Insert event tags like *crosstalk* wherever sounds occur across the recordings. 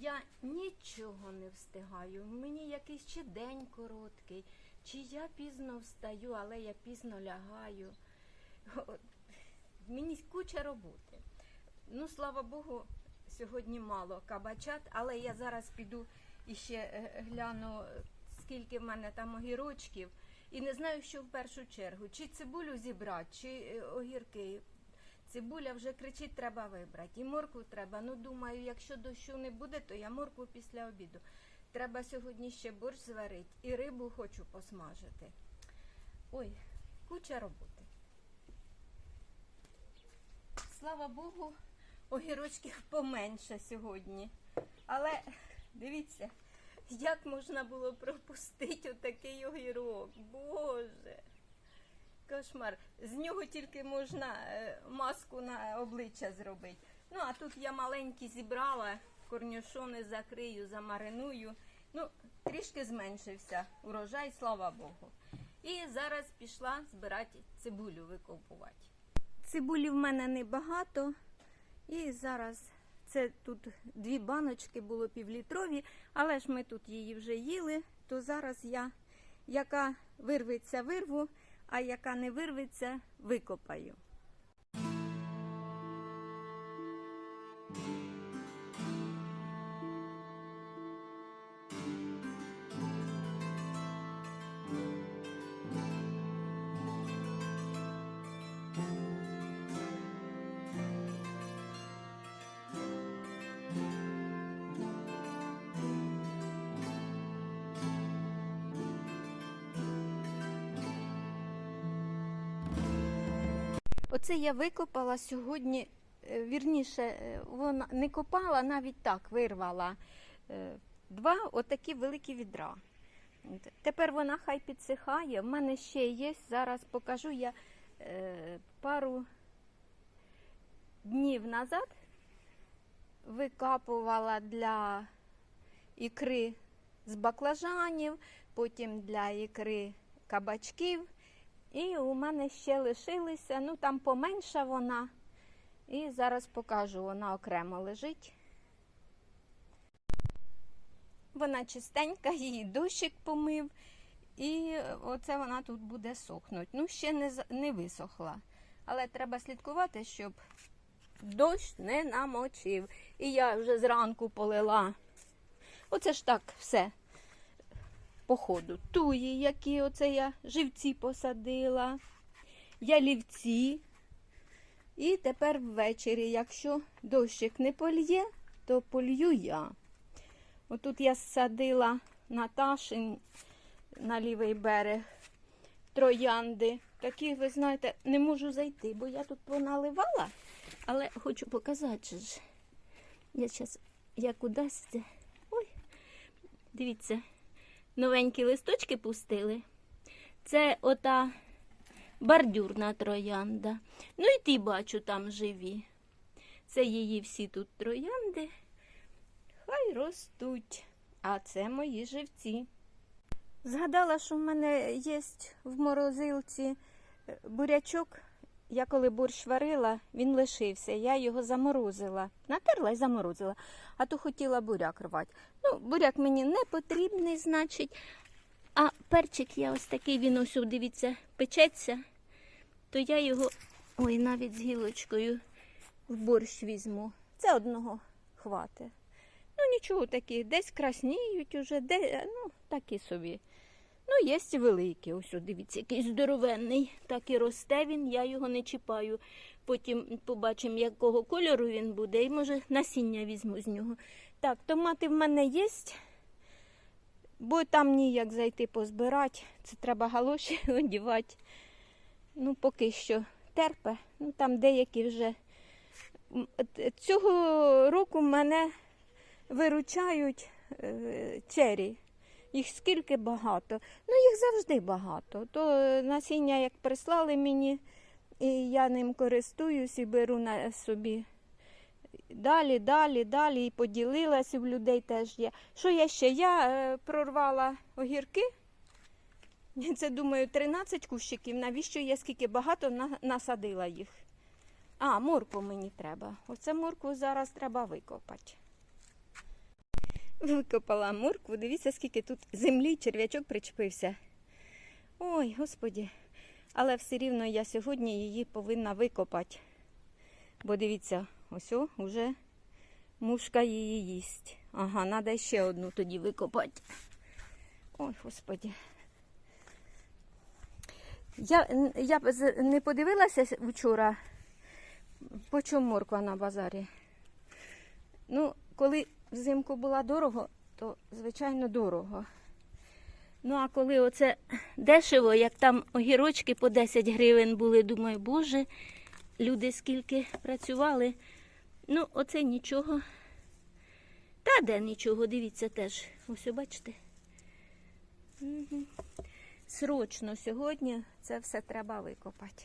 Я нічого не встигаю. Мені якийсь чи день короткий, чи я пізно встаю, але я пізно лягаю. Мені куча роботи. Ну, слава Богу, сьогодні мало кабачат, але я зараз піду і ще е, гляну, скільки в мене там огірочків. І не знаю, що в першу чергу, чи цибулю зібрати, чи е, огірки. Цибуля вже кричить, треба вибрати. І моркву треба. Ну, думаю, якщо дощу не буде, то я моркву після обіду. Треба сьогодні ще борщ зварити і рибу хочу посмажити. Ой, куча роботи. Слава Богу, огірочків поменше сьогодні. Але дивіться, як можна було пропустити отакий огірок. Боже. Кошмар. З нього тільки можна е, маску на обличчя зробити. Ну, а тут я маленькі зібрала, корнюшони закрию, замариную. Ну, трішки зменшився урожай, слава Богу. І зараз пішла збирати цибулю викопувати. Цибулі в мене небагато. І зараз це тут дві баночки було півлітрові, але ж ми тут її вже їли, то зараз я, яка вирветься, вирву, а яка не вирветься, викопаю. Оце я викопала сьогодні, е, вірніше, е, вона не копала, навіть так вирвала е, два отакі великі відра. Тепер вона хай підсихає. В мене ще є. Зараз покажу я пару днів назад викапувала для ікри з баклажанів, потім для ікри кабачків. І у мене ще лишилися, ну там поменша вона. І зараз покажу, вона окремо лежить. Вона чистенька, її дощик помив. І оце вона тут буде сохнути. Ну, ще не, не висохла. Але треба слідкувати, щоб дощ не намочив. І я вже зранку полила. Оце ж так все по ходу. Туї, які оце я живці посадила, ялівці. І тепер ввечері, якщо дощик не польє, то полью я. Отут я садила Наташин на лівий берег троянди. Такі, ви знаєте, не можу зайти, бо я тут поналивала, але хочу показати ж. Я зараз, я кудись. це- Ой, дивіться, новенькі листочки пустили. Це ота бордюрна троянда. Ну і ті бачу там живі. Це її всі тут троянди. Хай ростуть. А це мої живці. Згадала, що в мене є в морозилці е, бурячок. Я коли борщ варила, він лишився. Я його заморозила. Натерла і заморозила. А то хотіла буряк рвати. Ну, буряк мені не потрібний, значить. А перчик я ось такий, він ось, дивіться, печеться, то я його, ой, навіть з гілочкою в борщ візьму. Це одного хватить. Ну, нічого такі, десь красніють уже, де, ну, такі собі. Ну, є і великі. Ось, дивіться, який здоровенний. Так і росте він, я його не чіпаю. Потім побачимо, якого кольору він буде, і може насіння візьму з нього. Так, томати в мене є, бо там ніяк зайти позбирати. Це треба галоші *laughs* одівати. Ну, поки що терпе. Ну, там деякі вже. Цього року мене виручають е, чері. Їх скільки багато. Ну, їх завжди багато. То насіння, як прислали мені, і я ним користуюсь і беру на собі. Далі, далі, далі. І поділилась, і в людей теж є. Що я ще? Я е, прорвала огірки. *laughs* Це, думаю, 13 кущиків. Навіщо я скільки багато на- насадила їх? А, моркву мені треба. Оце моркву зараз треба викопати. Викопала моркву. Дивіться, скільки тут землі, черв'ячок причепився. Ой, господі. Але все рівно я сьогодні її повинна викопати. Бо дивіться, ось уже мушка її їсть. Ага, треба ще одну тоді викопати. Ой, господі. Я, я не подивилася вчора, по чому морква на базарі. Ну, коли взимку була дорого, то звичайно дорого. Ну, а коли оце дешево, як там огірочки по 10 гривень були, думаю, боже, люди скільки працювали. Ну, оце нічого. Та де нічого, дивіться теж. Ось, бачите. Угу. Срочно сьогодні це все треба викопати.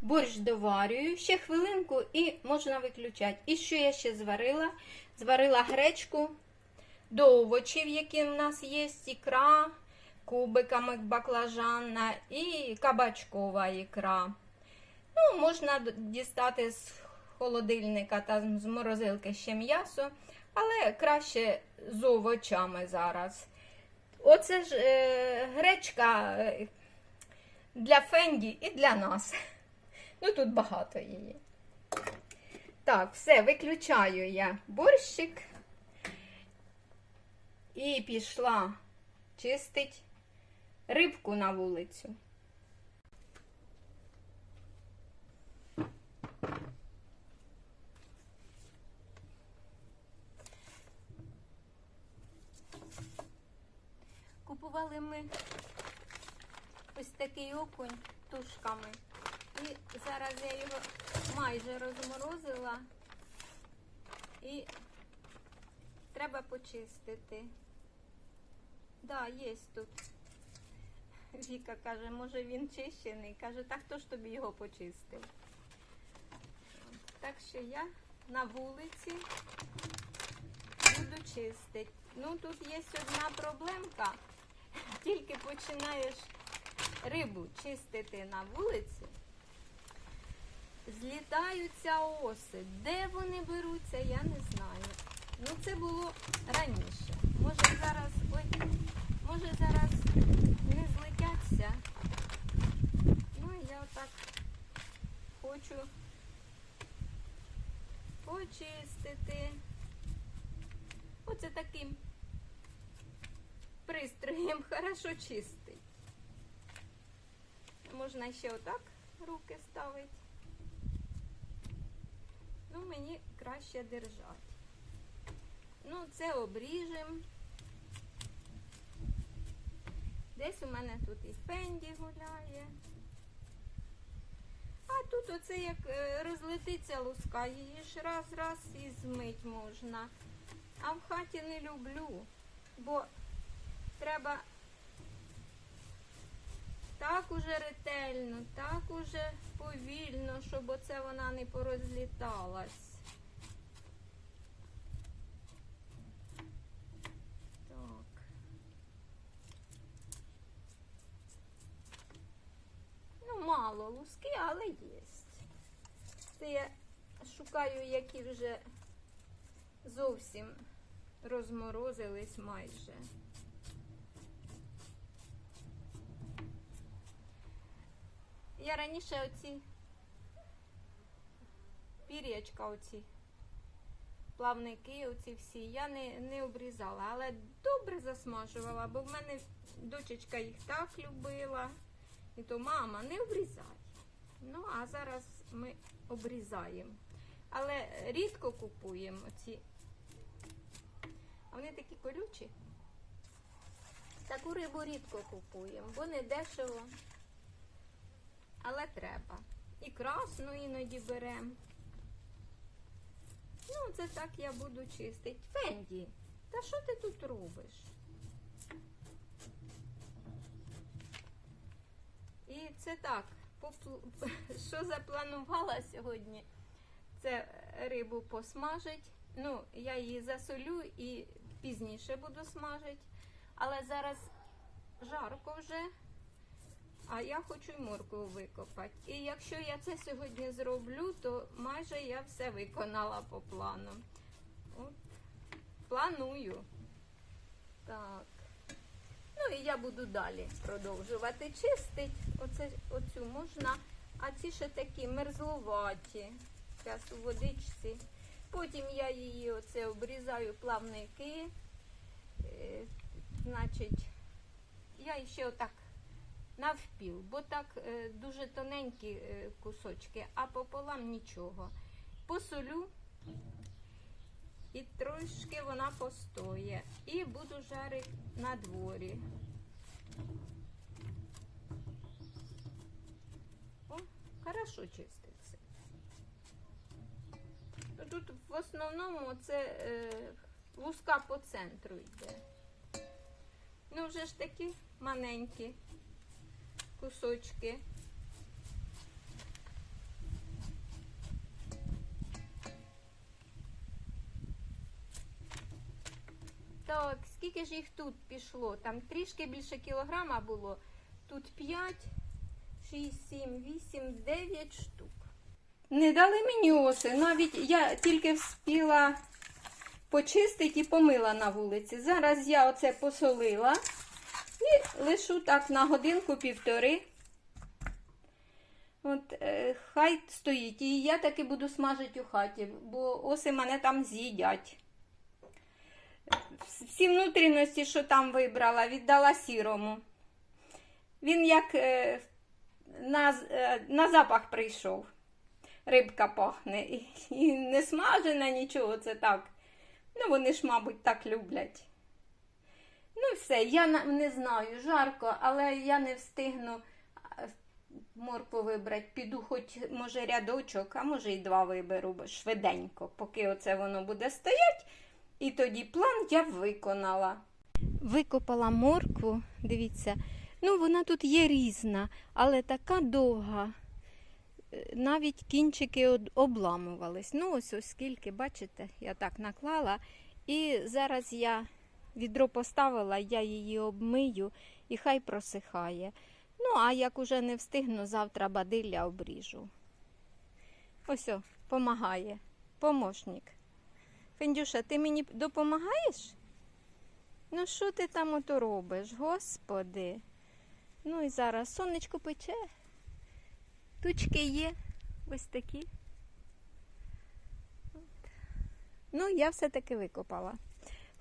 Борщ доварюю, ще хвилинку і можна виключати. І що я ще зварила? Зварила гречку до овочів, які в нас є, ікра, кубиками баклажанна і кабачкова ікра. Ну, можна дістати з холодильника та з морозилки ще м'ясо, але краще з овочами зараз. Оце ж е, гречка е, для Фенді і для нас. *laughs* Ну, тут багато її. Так, все, виключаю я борщик. І пішла чистить рибку на вулицю. Купували ми ось такий окунь тушками. І зараз я його майже розморозила і треба почистити. Да, є тут. Віка каже, може він чищений. Каже, так хто ж тобі його почистив? Так що я на вулиці буду чистити. Ну, тут є одна проблемка. Тільки починаєш рибу чистити на вулиці, злітаються оси. Де вони беруться, я не знаю. Ну, це було раніше. Може зараз, ой, може зараз не злетяться. Ну, я отак хочу почистити. Оце таким пристроєм хорошо чистить. Можна ще отак руки ставити. Ну, мені краще держати. Ну, це обріжем. Десь у мене тут і фенді гуляє. А тут оце як е, розлетиться луска, її ж раз-раз і змить можна. А в хаті не люблю, бо треба так уже ретельно, так уже повільно, щоб оце вона не порозліталась. Так. Ну, мало луски, але є. Це я шукаю, які вже зовсім розморозились майже. Я раніше оці пір'ячка, оці плавники, оці всі, я не, не обрізала, але добре засмажувала, бо в мене дочечка їх так любила. І то мама, не обрізай. Ну, а зараз ми обрізаємо. Але рідко купуємо ці. А вони такі колючі. Таку рибу рідко купуємо, бо не дешево. Але треба. І красну іноді беремо. Ну, це так я буду чистити. Фенді, та що ти тут робиш? І це так, попл- *laughs* що запланувала сьогодні, це рибу посмажить. Ну, я її засолю і пізніше буду смажити. Але зараз жарко вже. А я хочу й моркву викопати. І якщо я це сьогодні зроблю, то майже я все виконала по плану. От, планую. Так. Ну і я буду далі продовжувати чистити. Оце, оцю можна, а ці ще такі мерзлуваті. Зараз у водичці. Потім я її оце обрізаю плавники. Е, значить, я ще отак навпіл, бо так е, дуже тоненькі е, кусочки, а пополам нічого. Посолю і трошки вона постоє. І буду жарити на дворі. О, хорошо чиститься. Тут в основному це е, луска по центру йде. Ну, вже ж такі маленькі кусочки. Так, скільки ж їх тут пішло? Там трішки більше кілограма було. Тут 5, 6, 7, 8, 9 штук. Не дали мені оси. Навіть я тільки вспіла почистити і помила на вулиці. Зараз я оце посолила лишу так на годинку-півтори. От е, хай стоїть. І я таки буду смажити у хаті, бо оси мене там з'їдять. Всі внутрішності, що там вибрала, віддала сірому. Він як е, на, е, на запах прийшов. Рибка пахне. І, і не смажена нічого, це так. Ну, вони ж, мабуть, так люблять. Ну, все, я не знаю, жарко, але я не встигну а, моркву вибрати. Піду хоч, може, рядочок, а може і два виберу швиденько, поки оце воно буде стоять. І тоді план я виконала. Викопала моркву, дивіться, ну вона тут є різна, але така довга. Е, Навіть кінчики обламувались. Ну, ось оскільки, бачите, я так наклала. І зараз я відро поставила, я її обмию і хай просихає. Ну, а як уже не встигну, завтра бадилля обріжу. Ось, о, помагає. Помощник. Фендюша, ти мені допомагаєш? Ну, що ти там ото робиш, господи? Ну і зараз сонечко пече. Тучки є ось такі. Ну, я все-таки викопала.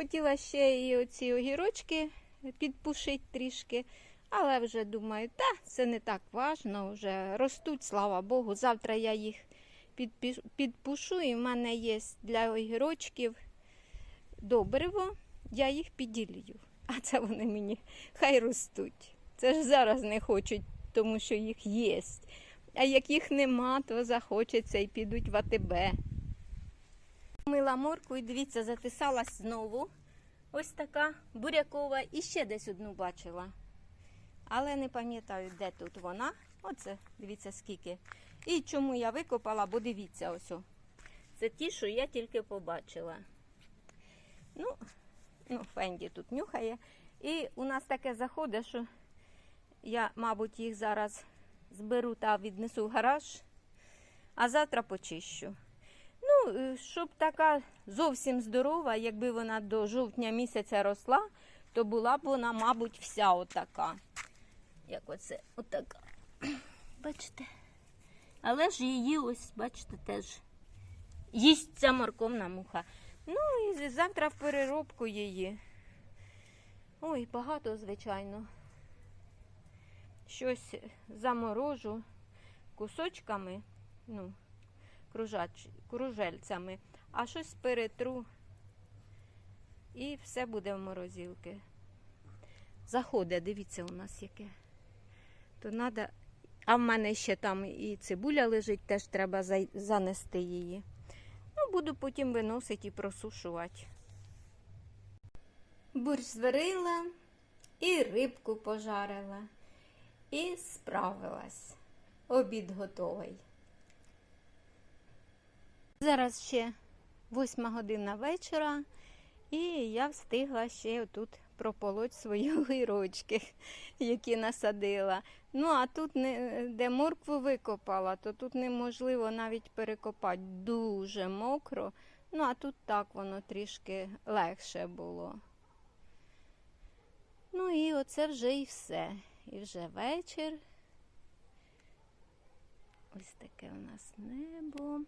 Хотіла ще і оці огірочки підпушити трішки, але вже думаю, та це не так важно, вже ростуть, слава Богу. Завтра я їх підпушу, і в мене є для огірочків добриво, я їх підділю. А це вони мені хай ростуть. Це ж зараз не хочуть, тому що їх єсть. А як їх нема, то захочеться і підуть в АТБ. Мила морку і дивіться, затисалась знову. Ось така бурякова і ще десь одну бачила. Але не пам'ятаю, де тут вона. Оце, дивіться, скільки. І чому я викопала, бо дивіться ось. Це ті, що я тільки побачила. Ну, ну, Фенді тут нюхає. І у нас таке заходить, що я, мабуть, їх зараз зберу та віднесу в гараж, а завтра почищу. Ну, е, щоб така зовсім здорова, якби вона до жовтня місяця росла, то була б вона, мабуть, вся отака. Як оце, отака. *clears throat* Бачите? Але ж її ось, бачите, теж їсть ця морковна муха. Ну і завтра в переробку її. Ой, багато, звичайно. Щось заморожу кусочками, ну, кружач, кружельцями, а щось перетру і все буде в морозилки. Заходить, дивіться, у нас яке. То треба. А в мене ще там і цибуля лежить, теж треба занести її. Ну, буду потім виносити і просушувати. Борщ зварила і рибку пожарила. І справилась. Обід готовий. Зараз ще восьма година вечора, і я встигла ще тут прополоть свої *laughs* огірочки, які насадила. Ну, а тут, де моркву викопала, то тут неможливо навіть перекопати. Дуже мокро. Ну, а тут так воно трішки легше було. Ну і оце вже і все. І вже вечір. Ось таке у нас небо.